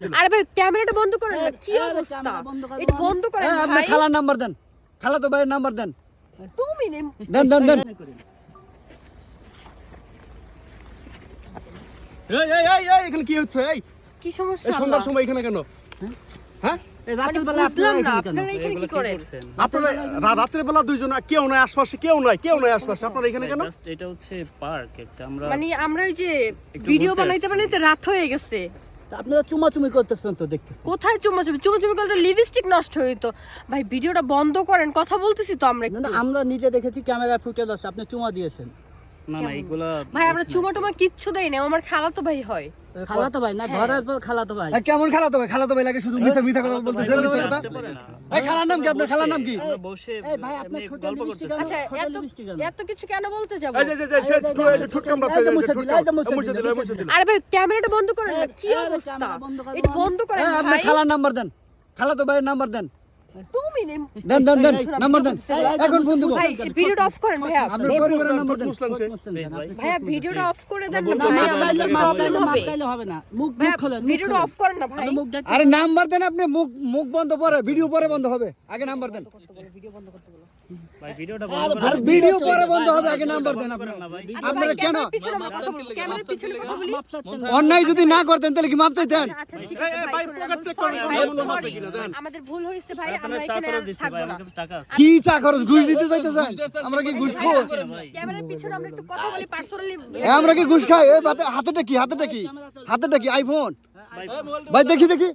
আরে ভাই ক্যামেরাটা বন্ধ করেন না কি অবস্থা এটা বন্ধ করেন হ্যাঁ, আপনি খালার নাম্বার দেন খালা তো ভাইয়ের নাম্বার দেন তুমি দেন দেন দেন এই এই এই এই এখানে কি হচ্ছে এই কি সমস্যা সন্ধ্যার সময় এখানে কেন হ্যাঁ মানে বুঝলাম না আপনারা এখানে কি করেন? আপনারা রা- রাতের বেলা দুইজন কেউ নাই আশপাশে কেউ নাই কেউ নাই আশপাশে আপনারা এখানে কেন? এটা হচ্ছে পার্ক একটা আমরা মানে আমরা ওই যে ভিডিও বানাইতে বানাইতে রাত হয়ে গেছে। আপনারা চুমাচুমি করতেছেন তো দেখতেছি কোথায় চুমাচুমি? চুমাচুমি করলে লিপস্টিক নষ্ট হইতো ভাই ভিডিওটা বন্ধ করেন কথা বলতেছি তো আমরা আমরা নিজে দেখেছি ক্যামেরা ফুটেজ আছে আপনি চুমা দিয়েছেন। না না এইগুলা ভাই আমরা চুমা টুমা কিচ্ছু দেই না আমার খালা তো ভাই হয়। খালাতো ভাই? না ঘরের খালাতো ভাই। কেমন খালা তো ভাই? খালা তো ভাই লাগে শুধু মিথ্যা মিথ্যা কথা বলতেছে মিথ্যা কথা? এই খালার নাম কি আপনার? খালার নাম কি? বসে এই ভাই এমনি ছোট আচ্ছা এত এত কিছু কেন বলতে যাব? এই যে যে এই যে ঠুট কামড়াচ্ছে, এই যে মুছে ঠুট দিল, এই যে মুছে দিল, দিল, মুছে মুছে দিল। আরে ভাই ক্যামেরাটা বন্ধ করেন না কি অবস্থা? বন্ধ করো, এটা বন্ধ করেন হ্যাঁ, আপনি খালার নাম্বার দেন। খালা তো ভাইয়ের নাম্বার দেন। তুমি দেন দেন দেন নাম্বার দেন। এখন ফোন দেবো। ভাই ভিডিওটা অফ করেন ভাইয়া। আপনার পরিবারের নাম্বার দেন। মুছলেন সে। প্লিজ ভাই। ভাইয়া ভিডিওটা অফ করে দেন না ভাই হবে, আমাদের বলতে তো হবে, প্রবলেম মাপ হবে চাইলে হবে না মুখ মুখ খোলেন ভিডিওটা অফ করেন না ভাই। আপনি মুখ দেখ আরে নাম্বার দেন আপনি মুখ মুখ বন্ধ পরে ভিডিও পরে বন্ধ হবে। আগে নাম্বার দেন। ভিডিও বন্ধ করে আর ভিডিও পরে বন্ধ হবে আগে নাম্বার দেন আপনি। না ভাই আপনারা কেন? আমরা। অন্যায় যদি না করতেন তাহলে কি মাপতে চান আচ্ছা চা খরচ ঘুষ দিতে চাইতেছেন? আমরা কি ঘুষ খাব ভাই ক্যামেরার পিছনে আমরা একটু কথা বলি পার্সোনালি এ, আমরা কি ঘুষ খাই? হাতেটা কি? হাতেটা কি? হাতেটা কি? আইফোন ভাই দেখি দেখি।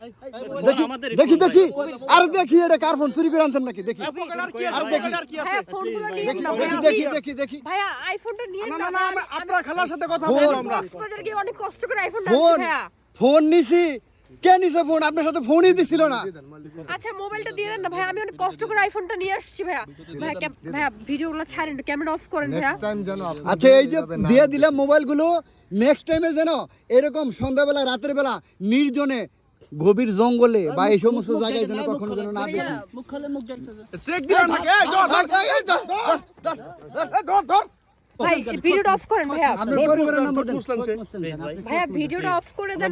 দেখি দেখি দেখি আর দেখি এটা কার ফোন চুরি করে আনছেন নাকি? দেখি। আর ফোনগুলো নিয়ে দেখি না দেখি দেখি দেখি দেখি। ভাইয়া আইফোনটা নিয়ে না, না আমরা- আপনার খালার সাথে কথা ফোন। বলব আমরা। কক্সবাজার গিয়ে অনেক কষ্ট করে আইফোনটা ফোন আনছি ভাইয়া। ফোন নিছি। কে নিছে ফোন আপনার সাথে ফোনই দিছিল না। আচ্ছা মোবাইলটা দিয়ে দেন না ভাই। আমি অনেক কষ্ট করে আইফোনটা নিয়ে আসছি ভাইয়া। ক্যাম- ভাইয়া ভিডিওগুলো ছাড়েন ক্যামেরা অফ করেন ভাইয়া। আচ্ছা এই যে দিয়ে দিলাম মোবাইলগুলো নেক্সট টাইমে যেন এরকম সন্ধ্যাবেলা রাতের বেলা নির্জনে গভীর জঙ্গলে বা এই সমস্ত জায়গায় যেন কখনো যেন না দেখি। মুখ খোলে মুখ চেক দিলেন ভাই ভিডিওটা অফ করেন ভাইয়া। আপনার পরিবারের নাম্বার দেন। মুছলেন সে। প্লিজ ভাই। ভাইয়া ভিডিওটা অফ করে দেন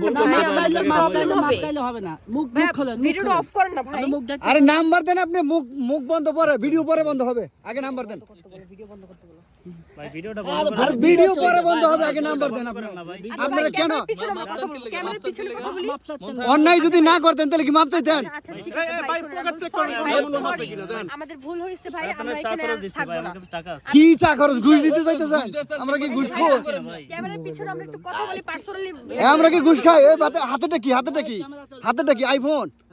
না হবে, না। মুখ মুখ খোলেন ভিডিওটা করেন না ভাই। আরে নাম্বার দেন আপনি মুখ মুখ বন্ধ পরে ভিডিও পরে বন্ধ হবে। আগে নাম্বার দেন। ভাই ভিডিওটা বন্ধ আর ভিডিও পরে বন্ধ হবে আগে নাম্বার দেন আপনি। না ভাই। আচ্ছা আপনারা কেন? ক্যামেরার পিছনে কথা বলি। অন্যায় যদি না করতেন তাহলে কি মাপতে চান আচ্ছা ঠিক আছে ভাই ভাই, পকেট চেক sorry, এমন আছে কিনা, দেন। আমাদের ভুল হয়েছে ভাই আমরা এখানে করে আর দিচ্ছি ভাই থাকব না। আমার কাছে টাকা আছে। কি চা খরচ ঘুষ দিতে চাইতেছেন? আমরা কি ঘুষ ক্যামেরার পিছনে আমরা একটু কথা বলি পার্সোনালি এ, আমরা কি ঘুষ খাই? এ বাতে হাতেটা কি হাতেটা কি? হাতেটা কি আইফোন